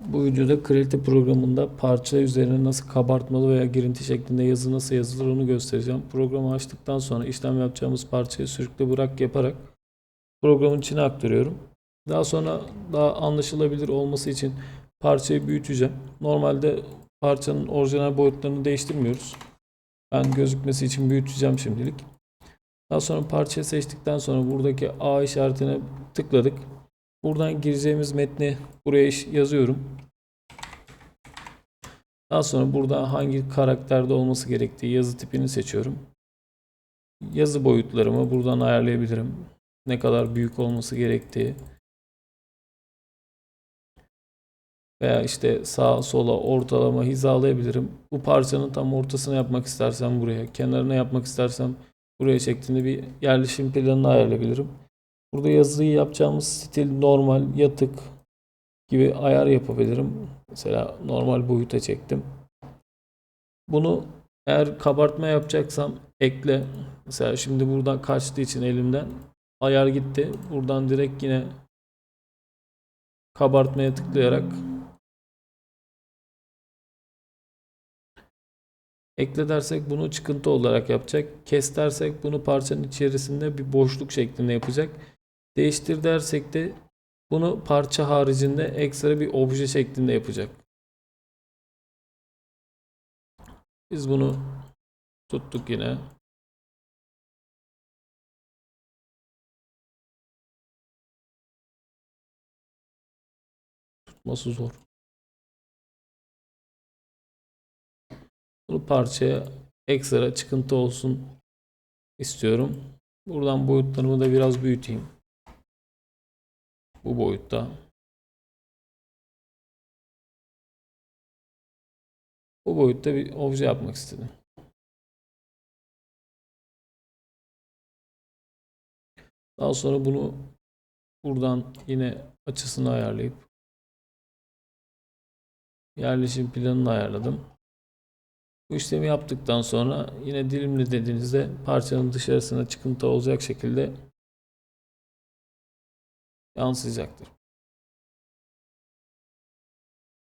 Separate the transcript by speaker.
Speaker 1: Bu videoda Creative programında parça üzerine nasıl kabartmalı veya girinti şeklinde yazı nasıl yazılır onu göstereceğim. Programı açtıktan sonra işlem yapacağımız parçayı sürükle bırak yaparak programın içine aktarıyorum. Daha sonra daha anlaşılabilir olması için parçayı büyüteceğim. Normalde parçanın orijinal boyutlarını değiştirmiyoruz. Ben gözükmesi için büyüteceğim şimdilik. Daha sonra parçayı seçtikten sonra buradaki A işaretine tıkladık. Buradan gireceğimiz metni buraya yazıyorum. Daha sonra burada hangi karakterde olması gerektiği yazı tipini seçiyorum. Yazı boyutlarımı buradan ayarlayabilirim. Ne kadar büyük olması gerektiği. Veya işte sağa sola ortalama hizalayabilirim. Bu parçanın tam ortasına yapmak istersem buraya, kenarına yapmak istersem buraya şeklinde bir yerleşim planını ayarlayabilirim. Burada yazıyı yapacağımız stil normal, yatık gibi ayar yapabilirim. Mesela normal boyuta çektim. Bunu eğer kabartma yapacaksam ekle. Mesela şimdi buradan kaçtığı için elimden ayar gitti. Buradan direkt yine kabartmaya tıklayarak ekle dersek bunu çıkıntı olarak yapacak. Kes dersek bunu parçanın içerisinde bir boşluk şeklinde yapacak. Değiştir dersek de bunu parça haricinde ekstra bir obje şeklinde yapacak. Biz bunu tuttuk yine. Tutması zor. Bunu parçaya ekstra çıkıntı olsun istiyorum. Buradan boyutlarımı da biraz büyüteyim. Bu boyutta. Bu boyutta bir obje yapmak istedim. Daha sonra bunu buradan yine açısını ayarlayıp yerleşim planını ayarladım. Bu işlemi yaptıktan sonra yine dilimli dediğinizde parçanın dışarısına çıkıntı olacak şekilde yansıyacaktır.